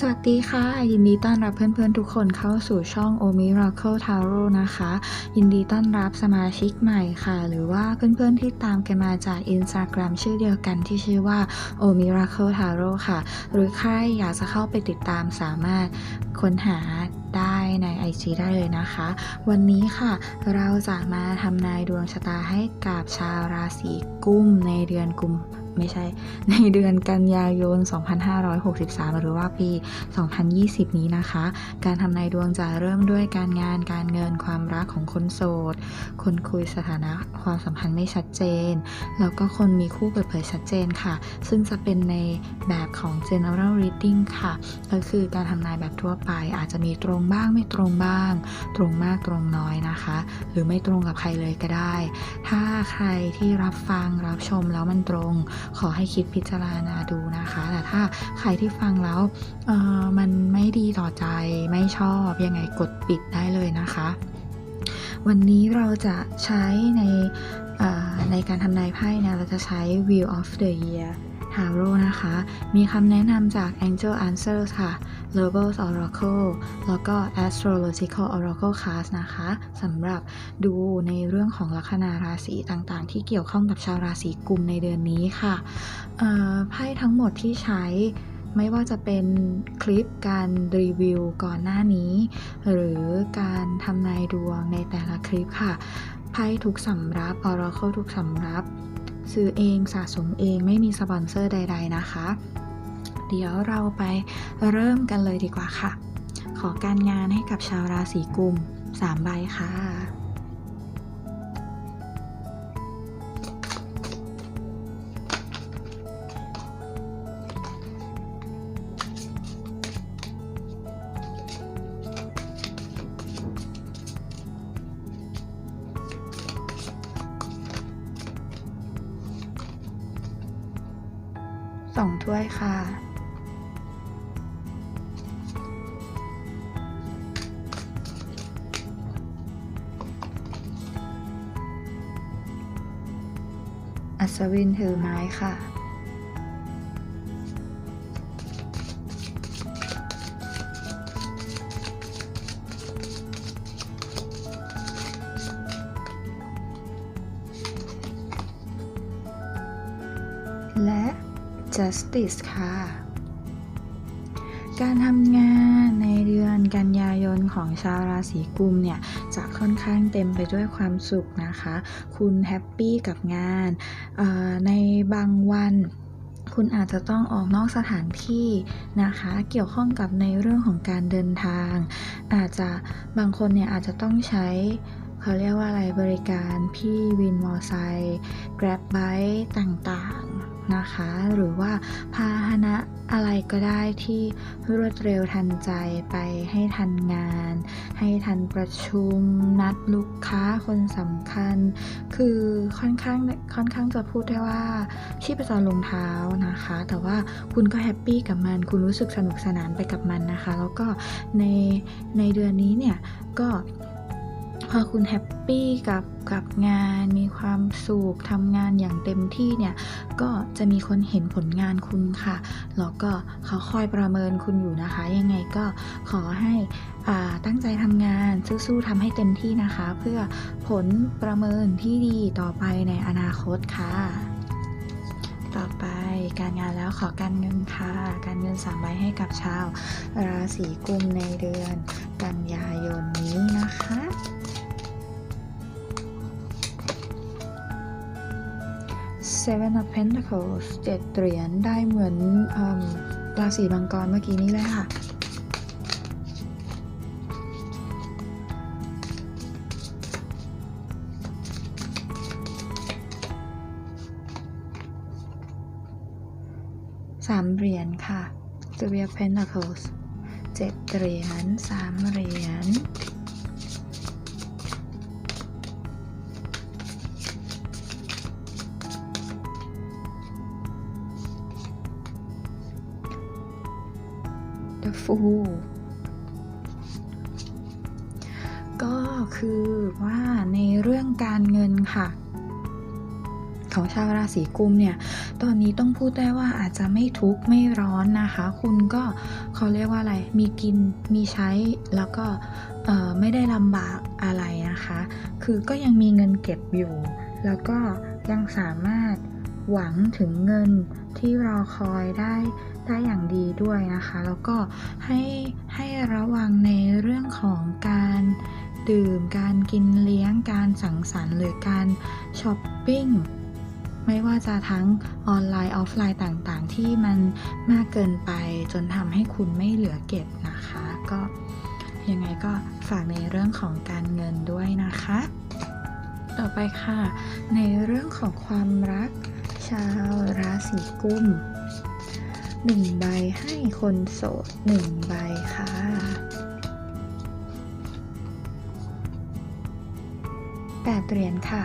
สวัสดีค่ะ ยินดีต้อนรับเพื่อนๆทุกคนเข้าสู่ช่อง O Miracle Tarot นะคะ ยินดีต้อนรับสมาชิกใหม่ค่ะ หรือว่าเพื่อนๆที่ตามกันมาจาก Instagram ชื่อเดียวกันที่ชื่อว่า O Miracle Tarot ค่ะ หรือใครอยากจะเข้าไปติดตามสามารถค้นหาได้ใน IG ได้เลยนะคะ วันนี้ค่ะ เราจะมาทำนายดวงชะตาให้กับชาวราศีกุมในเดือนกุม ไม่ใช่ในเดือนกันยายน 2563 หรือว่าปี 2020 นี้นะคะ การทำนายดวงจะเริ่มด้วยการงานการเงินความรักของคนโสด คนคุยสถานะความสัมพันธ์ไม่ชัดเจน แล้วก็คนมีคู่เปิดเผยชัดเจนค่ะ ซึ่งจะเป็นในแบบของ general reading ค่ะ ก็คือการทำนายแบบทั่วไป อาจจะมีตรงบ้างไม่ตรงบ้าง ตรงมากตรงน้อยนะคะ หรือไม่ตรงกับใครเลยก็ได้ ถ้าใครที่รับฟังรับชมแล้วมันตรงขอให้คิดพิจารณาดูนะคะ แต่ถ้าใครที่ฟังแล้วมันไม่ดีต่อใจไม่ชอบยังไงกดปิดได้เลยนะคะ วันนี้เราจะใช้ในในการทำนายไพ่นะเราจะใช้ View of the Year Tarot นะคะ มีคำแนะนำจาก Angel Answers ค่ะ l o b o s Oracle แล้วก็ Astrological Oracle Card นะคะสำหรับดูในเรื่องของลัคนาราศีต่างๆ ที่เกี่ยวข้องกับชาวราศีกุมในเดือนนี้ค่ะไพ่ทั้งหมดที่ใช้ไม่ว่าจะเป็นคลิปการรีวิวก่อนหน้านี้ หรือการทำนายดวงในแต่ละคลิปค่ะไพ่ทุกสำรับ Oracle ทุกสำรับ ซื้อเองสะสมเองไม่มีสปอนเซอร์ใด ๆ นะคะ เดี๋ยวเราไปเริ่มกันเลยดีกว่าค่ะ ขอการงานให้กับชาวราศีกุม3ใบค่ะสองถ้วยค่ะ ศวินถือไม้ค่ะ และ justice ค่ะ การทำงานในเดือนกันยายนของชาวราศีกุมเนี่ย จะค่อนข้างเต็มไปด้วยความสุขนะคะ คุณแฮปปี้กับงานในบางวันคุณอาจจะต้องออกนอกสถานที่นะคะ เกี่ยวข้องกับในเรื่องของการเดินทาง อาจจะบางคนเนี่ยอาจจะต้องใช้เขาเรียกว่าอะไรบริการพี่วินมอไซค์ Grab Bike ต่างๆ นะคะ หรือว่าพาหนะอะไรก็ได้ที่รวดเร็วทันใจไปให้ทันงาน ให้ทันประชุม นัดลูกค้าคนสำคัญ คือค่อนข้างค่อนข้างจะพูดได้ว่าชีพจรลงเท้านะคะ แต่ว่าคุณก็แฮปปี้กับมัน คุณรู้สึกสนุกสนานไปกับมันนะคะ แล้วก็ในในเดือนนี้เนี่ยก็ พอคุณแฮปปี้กับกับงานมีความสุขทำงานอย่างเต็มที่เนี่ย ก็จะมีคนเห็นผลงานคุณค่ะ แล้วก็เขาคอยประเมินคุณอยู่นะคะ ยังไงก็ขอให้ตั้งใจทำงานสู้ๆทำให้เต็มที่นะคะ เพื่อผลประเมินที่ดีต่อไปในอนาคตค่ะ ต่อไปการงานแล้วขอการเงินค่ะ การเงินสามใบให้กับชาว ราศีกุมในเดือนกันยายนนี้นะคะ Seven of Pentacles เจ็ดเหรียญได้เหมือนอราศีมังกรเมื่อกี้นี้เลยค่ะสามเหรียญค่ะ Three of Pentacles เจ็ดเหรียญสามเหรียญ ก็คือว่าในเรื่องการเงินค่ะขของชาวราศีกุมเนี่ย ตอนนี้ต้องพูดได้ว่าอาจจะไม่ทุกข์ไม่ร้อนนะคะ คุณก็เขาเรียกว่าอะไร มีกินมีใช้แล้วก็ไม่ได้ลำบากอะไรนะคะ คือก็ยังมีเงินเก็บอยู่ แล้วก็ยังสามารถหวังถึงเงินที่รอคอยได้ ได้อย่างดีด้วยนะคะ แล้วก็ให้ให้ระวังในเรื่องของการดื่ม การกินเลี้ยง การสังสรรค์ หรือการช้อปปิ้งไม่ว่าจะทั้งออนไลน์ออฟไลน์ต่างๆ ที่มันมากเกินไปจนทำให้คุณไม่เหลือเก็บนะคะ ก็ยังไงก็ฝากในเรื่องของการเงินด้วยนะคะ ต่อไปค่ะ ในเรื่องของความรักชาวราศีกุม หนึ่งใบให้คนโสดหนึ่งใบค่ะ แปดเหรียญค่ะ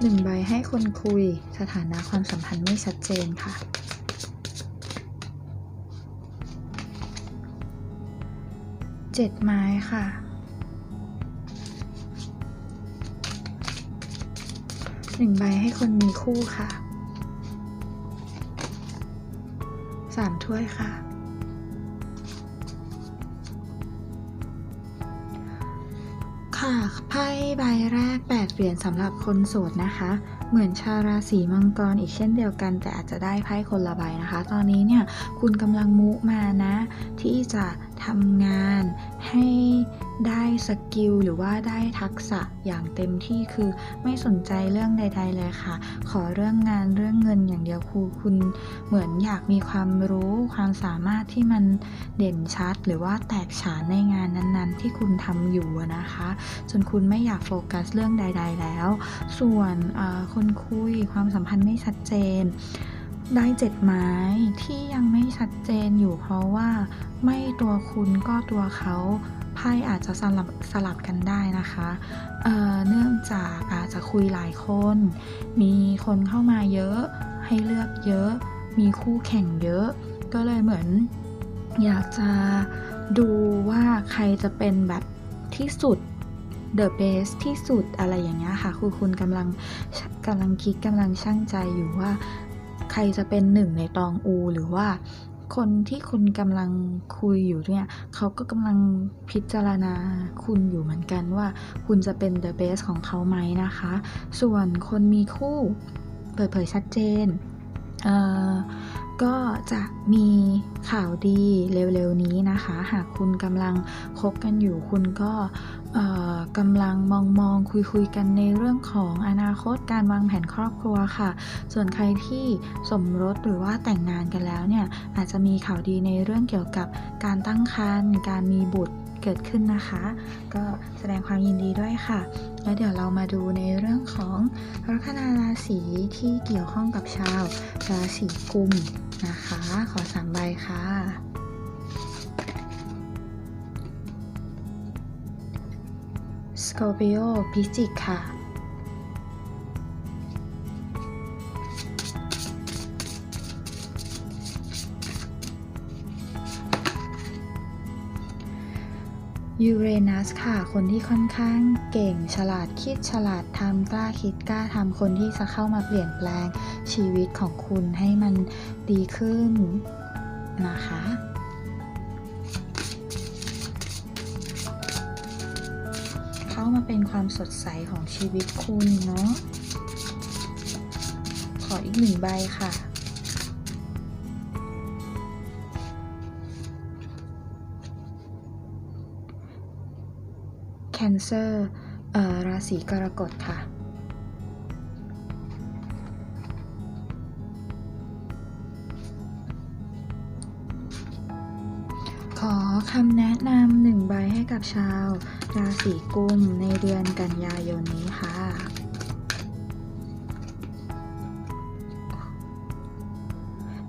หนึ่งใบให้คนคุยสถานะความสัมพันธ์ไม่ชัดเจนค่ะ เจ็ดไม้ค่ะ หนึ่งใบให้คนมีคู่ค่ะสามถ้วยค่ะ ค่ะไพ่ใบแรก8เหรียญสำหรับคนโสดนะคะ เหมือนชาวราศีมังกรอีกเช่นเดียวกัน แต่อาจจะได้ไพ่คนละใบนะคะ ตอนนี้เนี่ยคุณกำลังมุมานะ ที่จะทำงานให้ ได้สกิลหรือว่าได้ทักษะอย่างเต็มที่คือไม่สนใจเรื่องใด ๆ เลยค่ะ ขอเรื่องงานเรื่องเงินอย่างเดียวคือคุณเหมือนอยากมีความรู้ความสามารถที่มันเด่นชัด หรือว่าแตกฉานในงานนั้นๆ ที่คุณทำอยู่นะคะ จนคุณไม่อยากโฟกัสเรื่องใด ๆ แล้ว ส่วนคนคุยความสัมพันธ์ไม่ชัดเจนได้เจ็ดไม้ที่ยังไม่ชัดเจนอยู่เพราะว่าไม่ตัวคุณก็ตัวเขา ไพ่อาจจะสลับสลับกันได้นะคะเเนื่องจากอาจจะคุยหลายคน มีคนเข้ามาเยอะ ให้เลือกเยอะ มีคู่แข่งเยอะ ก็เลยเหมือนอยากจะดูว่าใครจะเป็นแบบที่สุด the best ที่สุดอะไรอย่างเงี้ยค่ะ คือคุณกำลังกำลังคิดกำลังช่างใจอยู่ว่า ใครจะเป็นหนึ่งในตองอู หรือว่า คนที่คุณกำลังคุยอยู่เนี่ยเขาก็กำลังพิจารณาคุณอยู่เหมือนกันว่า คุณจะเป็น the best ของเขาไหมนะคะ ส่วนคนมีคู่ เปิดเผยชัดเจน เอ่อ ก็จะมีข่าวดีเร็วๆนี้นะคะ หากคุณกำลังคบกันอยู่ คุณก็กำลังมองมองคุยคุยกันในเรื่องของอนาคตการวางแผนครอบครัวค่ะ ส่วนใครที่สมรสหรือว่าแต่งงานกันแล้วเนี่ยอาจจะมีข่าวดีในเรื่องเกี่ยวกับการตั้งครรภ์การมีบุตรเกิดขึ้นนะคะ ก็แสดงความยินดีด้วยค่ะ แล้วเดี๋ยวเรามาดูในเรื่องของลัคนาราศีที่เกี่ยวข้องกับชาวราศีกุม นะคะ ขอสามใบค่ะ สกอร์ปิโอพิจิกค่ะ ยูเรนัสค่ะ คนที่ค่อนข้างเก่ง ฉลาดคิดฉลาดทำกล้าคิดกล้าทำคนที่จะเข้ามาเปลี่ยนแปลงชีวิตของคุณให้มันดีขึ้นนะคะเข้ามาเป็นความสดใสของชีวิตคุณเนาะขออีกหนึ่งใบค่ะ คนเซอร์ราศีกรกฎค่ะขอคำแนะนำหนึ่งใบให้กับชาว ราศีกุมในเดือนกันยายนนี้ค่ะ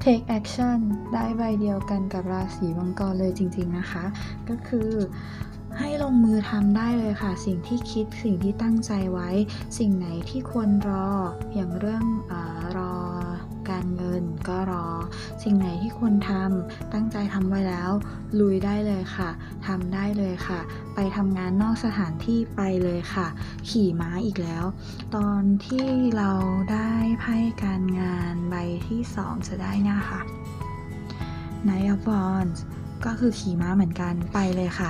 Take action ได้ใบเดียวกันกับราศีมังกรเลยจริงๆนะคะ ก็คือ ให้ลงมือทำได้เลยค่ะ สิ่งที่คิดสิ่งที่ตั้งใจไว้ สิ่งไหนที่ควรรออย่างเรื่องอรอการเงินก็รอ สิ่งไหนที่ควรทำตั้งใจทำไว้แล้ว ลุยได้เลยค่ะทำได้เลยค่ะ ไปทำงานนอกสถานที่ไปเลยค่ะ ขี่ม้าอีกแล้ว ตอนที่เราได้ไพ่การงานใบที่สองจะได้นี่ยค่ะ Knight of Wands ก็คือขี่ม้าเหมือนกันไปเลยค่ะ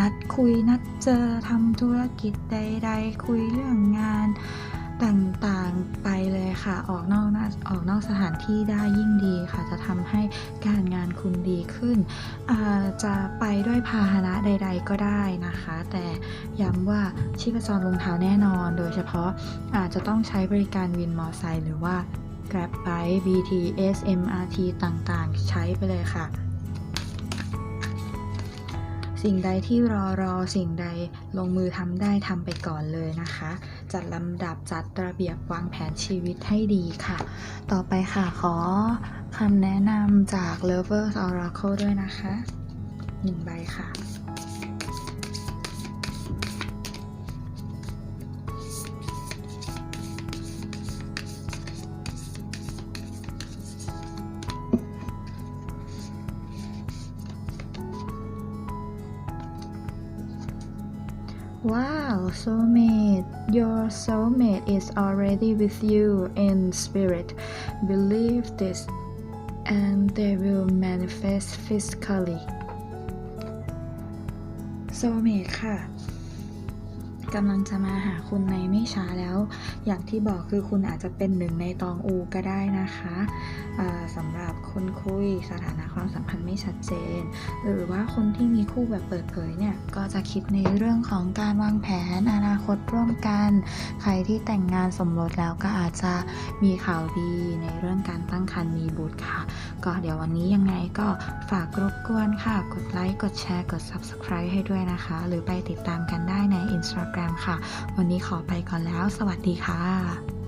นัดคุยนัดเจอทำธุรกิจใด ๆ คุยเรื่องงานต่างๆไปเลยค่ะ ออกนอกนออกนอกสถานที่ได้ยิ่งดีค่ะ จะทำให้การงานคุณดีขึ้น จะไปด้วยพาหนะใด ๆ ก็ได้นะคะ แต่ย้ำว่าชีพจรลงเท้าแน่นอน โดยเฉพาะอาจจะต้องใช้บริการวินมอไซค์หรือว่า Grab Bike BTS MRT ต่างๆ ใช้ไปเลยค่ะ สิ่งใดที่รอรอสิ่งใดลงมือทำได้ทำไปก่อนเลยนะคะ จัดลำดับจัดระเบียบวางแผนชีวิตให้ดีค่ะ ต่อไปค่ะขอคำแนะนำจาก Lovers Oracle ด้วยนะคะหนึ่งใบค่ะ Wow, soulmate. Your soulmate is already with you in spirit. Believe this, and they will manifest physically. soulmate ค่ะ กำลังจะมาหาคุณในไม่ช้าแล้ว อย่างที่บอกคือคุณอาจจะเป็นหนึ่งในตองอูก็ได้นะคะสำหรับคนคุยสถานะความสัมพันธ์ไม่ชัดเจน หรือว่าคนที่มีคู่แบบเปิดเผยเนี่ยก็จะคิดในเรื่องของการวางแผนอนาคตร่วมกัน ใครที่แต่งงานสมรสแล้วก็อาจจะมีข่าวดีในเรื่องการตั้งครรภ์มีบุตรค่ะ ก็เดี๋ยววันนี้ยังไงก็ฝากรบกวนค่ะ กดไลค์กดแชร์กด Subscribe ให้ด้วยนะคะ หรือไปติดตามกันได้ใน Instagram ค่ะ วันนี้ขอไปก่อนแล้ว สวัสดีค่ะ